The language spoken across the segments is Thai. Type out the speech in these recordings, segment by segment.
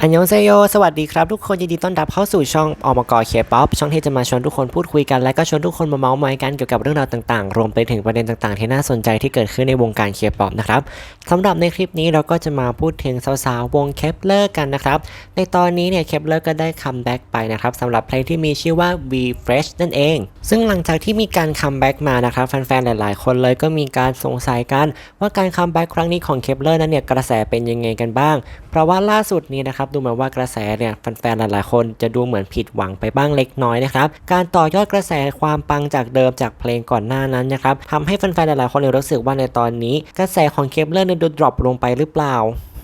อันยองเซโย สวัสดีครับ ทุกคนยินดีต้อนรับเข้าสู่ช่องอมกเคป๊อปช่องที่จะมาชวนทุกคนพูดคุยกัน และก็ชวนทุกคนมาเมาส์มอยกันเกี่ยวกับเรื่องราวต่างๆ รวมไปถึงประเด็นต่างๆ ที่น่าสนใจที่เกิดขึ้นในวงการเคป๊อปนะครับสำหรับในคลิปนี้เราก็จะมาพูดถึงสาวๆ วงเคปเลอร์กันนะครับ ในตอนนี้เนี่ยเคปเลอร์ก็ได้คัมแบ็กไปนะครับสำหรับเพลงที่มีชื่อว่า V Fresh นั่นเอง ซึ่งหลังจากที่มีการคัมแบ็กมานะครับแฟนๆ หลาย ๆ คนเลยก็มีการสงสัยกันว่าการคัมแบ็กครั้งนี้ของเคปเลอร์นั้นเนี่ยกระแสเป็นยังไงกันบ้าง เพราะว่าล่าสุดนี้นะครับดูเหมือนว่ากระแสเนี่ยแฟนๆหลายๆคนจะดูเหมือนผิดหวังไปบ้างเล็กน้อยนะครับการต่อยอดกระแสความปังจากเดิมจากเพลงก่อนหน้านั้นนะครับทำให้แฟนๆหลายๆคนเนี่ยรู้สึกว่าในตอนนี้ กระแสของเคปเลอร์เนี่ยดูดรอปลงไปหรือเปล่า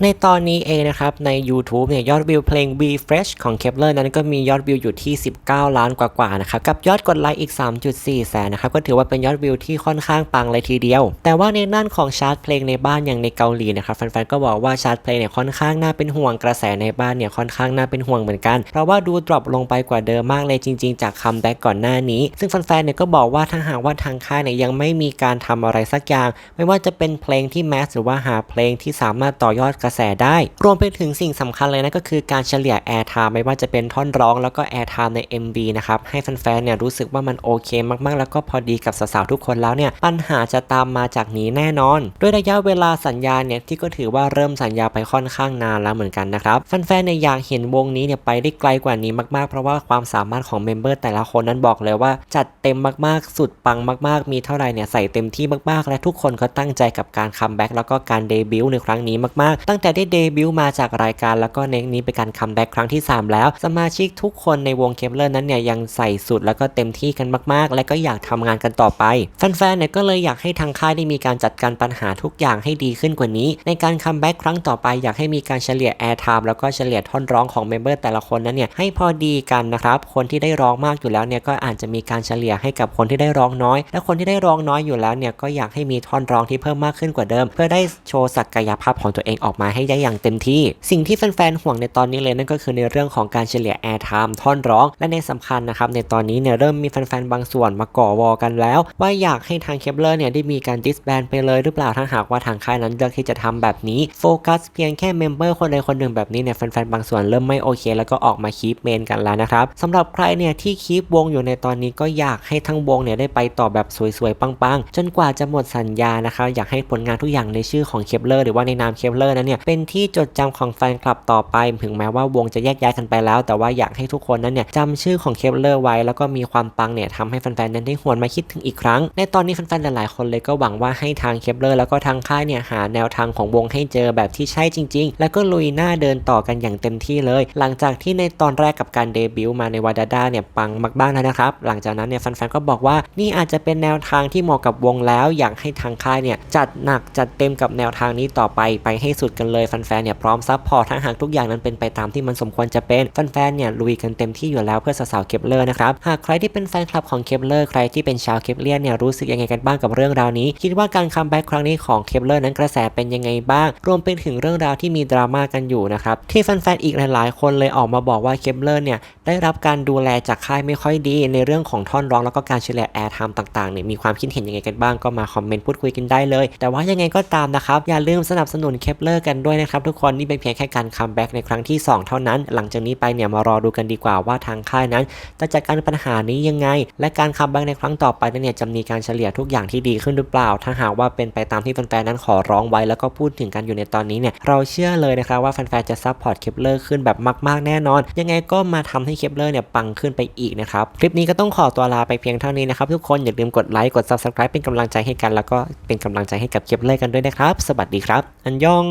ในตอนนี้เองนะครับ ใน YouTube เนี่ยยอดวิวเพลง Be Fresh ของ Kepler นั้นก็มียอดวิวอยู่ที่ 19 ล้านกว่าๆนะครับ กับยอดกดไลค์อีก 3.4 แสนนะครับ ก็ถือว่าเป็นยอดวิวที่ค่อนข้างปังเลยทีเดียว แต่ว่าในด้านของชาร์ตเพลงในบ้านอย่างในเกาหลีนะครับแฟนๆก็บอกว่าชาร์ตเพลงเนี่ยค่อนข้างน่าเป็นห่วงกระแสในบ้านเนี่ยค่อนข้างน่าเป็นห่วงเหมือนกัน เพราะว่าดูดรอปลงไปกว่าเดิมมากเลยจริง ๆ จากคัมแบ็กก่อนหน้านี้ ซึ่งแฟนๆเนี่ยก็บอกว่าถ้าหากว่าทางค่ายเนี่ยยังไม่มีการทำอะไรสักอย่าง ไม่ว่าจะเป็นเพลงที่แมสหรือว่าหาเพลงที่สามารถต่อยอดกระแสได้ รวมไปถึงสิ่งสำคัญเลยนะก็คือการเฉลี่ยแอร์ไทม์ไม่ว่าจะเป็นท่อนร้องแล้วก็แอร์ไทม์ใน MV นะครับ ให้แฟนๆเนี่ยรู้สึกว่ามันโอเคมากๆ แล้วก็พอดีกับสาวๆทุกคนแล้วเนี่ย ปัญหาจะตามมาจากนี้แน่นอน ด้วยระยะเวลาสัญญาเนี่ยที่ก็ถือว่าเริ่มสัญญาไปค่อนข้างนานแล้วเหมือนกันนะครับแฟนๆเนี่ยอยากเห็นวงนี้เนี่ยไปได้ไกลกว่านี้มากๆ เพราะว่าความสามารถของเมมเบอร์แต่ละคนนั้นบอกเลยว่าจัดเต็มมากๆ สุดปังมากๆ มีเท่าไหร่เนี่ยใส่เต็มที่มากๆ และทุกคนก็ตั้งใจกับการคัมแบ็กแล้วก็การเดบิวต์ในครั้งนี้มากๆตั้งแต่ได้เดบิวต์มาจากรายการแล้วก็ในนี้เป็นการคัมแบ็กครั้งที่ 3 แล้ว สมาชิกทุกคนในวงเคปเลอร์นั้นเนี่ยยังใส่สุดแล้วก็เต็มที่กันมากๆ และก็อยากทำงานกันต่อไป แฟนๆเนี่ยก็เลยอยากให้ทางค่ายได้มีการจัดการปัญหาทุกอย่างให้ดีขึ้นกว่านี้ ในการคัมแบ็กครั้งต่อไปอยากให้มีการเฉลี่ยแอร์ไทม์แล้วก็เฉลี่ยท่อนร้องของเมมเบอร์แต่ละคนนั้นเนี่ยให้พอดีกันนะครับคนที่ได้ร้องมากอยู่แล้วเนี่ยก็อาจจะมีการเฉลี่ยให้กับคนที่ได้ร้องน้อย และคนที่ได้ร้องน้อยอยู่แล้วเนี่ยก็อยากให้มีท่อนร้องที่เพิ่มมากขึ้นกว่าเดิม เพื่อได้โชว์ศักยภาพของตัวเองออกมาให้ได้อย่างเต็มที่ สิ่งที่แฟนๆห่วงในตอนนี้เลยนั่นก็คือในเรื่องของการเฉลี่ยแอร์ไทม์ท่อนร้อง และในสำคัญนะครับในตอนนี้เนี่ยเริ่มมีแฟนๆบางส่วนมาก่อวอกันแล้ว ว่าอยากให้ทางเคปเลอร์เนี่ยได้มีการดิสแบนไปเลยหรือเปล่าถ้าหากว่าทางค่ายนั้นเลือกที่จะทำแบบนี้โฟกัสเพียงแค่เมมเบอร์คนใดคนหนึ่งแบบนี้เนี่ยแฟนๆบางส่วนเริ่มไม่โอเค แล้วก็ออกมาคีปเมนกันแล้วนะครับสำหรับใครเนี่ยที่คีปวงอยู่ในตอนนี้ก็อยากให้ทั้งวงเนี่ยได้ไปต่อแบบสวยๆปังๆ จนกว่าจะหมดสัญญานะครับอยากให้ผลงานทุกอย่างในชื่อของเคปเลอร์หรือว่าในนามเคปเลอร์นั้นเนี่ยเป็นที่จดจำของแฟนคลับต่อไป ถึงแม้ว่าวงจะแยกย้ายกันไปแล้ว แต่ว่าอยากให้ทุกคนนั้นเนี่ยจำชื่อของเคปเลอร์ไว้ แล้วก็มีความปังเนี่ยทำให้แฟนๆนั้นได้หวนมาคิดถึงอีกครั้ง ในตอนนี้แฟนๆหลายๆคนเลยก็หวังว่าให้ทางเคปเลอร์แล้วก็ทางค่ายเนี่ยหาแนวทางของวงให้เจอแบบที่ใช่จริง ๆ แล้วก็ลุยหน้าเดินต่อกันอย่างเต็มที่เลย หลังจากที่ในตอนแรกกับการเดบิวต์มาในวาดาดาเนี่ยปังมากๆแล้วนะครับ หลังจากนั้นเนี่ยแฟนๆก็บอกว่านี่อาจจะเป็นแนวทางที่เหมาะกับวงแล้ว อยากให้ทางค่ายเนี่ยจัดหนักจัดเต็มกับแนวทางนี้ต่อไปไปให้สุดกันเลยแฟนๆเนี่ยพร้อมซัพพอร์ตถ้าหากทุกอย่างนั้นเป็นไปตามที่มันสมควรจะเป็นแฟนๆเนี่ยลุยกันเต็มที่อยู่แล้วเพื่อสาวๆเคปเลอร์นะครับหากใครที่เป็นแฟนคลับของเคปเลอร์ใครที่เป็นชาวเคปเลียนเนี่ยรู้สึกยังไงกันบ้างกับเรื่องราวนี้ คิดว่าการคัมแบ็กครั้งนี้ของเคปเลอร์นั้นกระแสเป็นยังไงบ้าง รวมไปถึงเรื่องราวที่มีดราม่ากันอยู่นะครับที่แฟนๆอีกหลายๆ คนเลยออกมาบอกว่าเคปเลอร์เนี่ยได้รับการดูแลจากค่ายไม่ค่อยดี ในเรื่องของท่อนร้องแล้วก็การเฉลี่ยแอร์ไทม์ต่างๆเนี่ยมีความคิดเห็นยังไงกันบ้างก็มาคอมเมนต์พูดคุยกันได้เลย แต่ว่ายังไงก็ตามนะครับอย่าลืมสนับสนุนเคปเลอร์กันด้วยนะครับทุกคนนี่เป็นเพียงแค่การคัมแบ็กในครั้งที่ 2 เท่านั้น หลังจากนี้ไปเนี่ยมารอดูกันดีกว่าว่าทางค่ายนั้น จะจัดการปัญหานี้ยังไง และการคัมแบ็กในครั้งต่อไปนั้นเนี่ยจะมีการเฉลี่ยทุกอย่างที่ดีขึ้นหรือเปล่า ถ้าหากว่าเป็นไปตามที่แฟนๆนั้นขอร้องไว้แล้วก็พูดถึงกันอยู่ในตอนนี้เนี่ยเราเชื่อเลยนะครับว่าแฟนๆจะซัพพอร์ตเคปเลอร์ขึ้นแบบมาก ๆแน่นอน ยังไงก็มาทำให้เคปเลอร์เนี่ยปังขึ้นไปอีกนะครับคลิปนี้ก็ต้องขอตัวลาไปเพียงเท่านี้นะครับทุกคนอย่าลืมกดไลค์กด subscribe เป็นกำลังใจให้กันแล้วก็เป็นกำลังใจให้กับเคปเลอร์กันด้วยนะครับ สวัสดีครับ อันยอง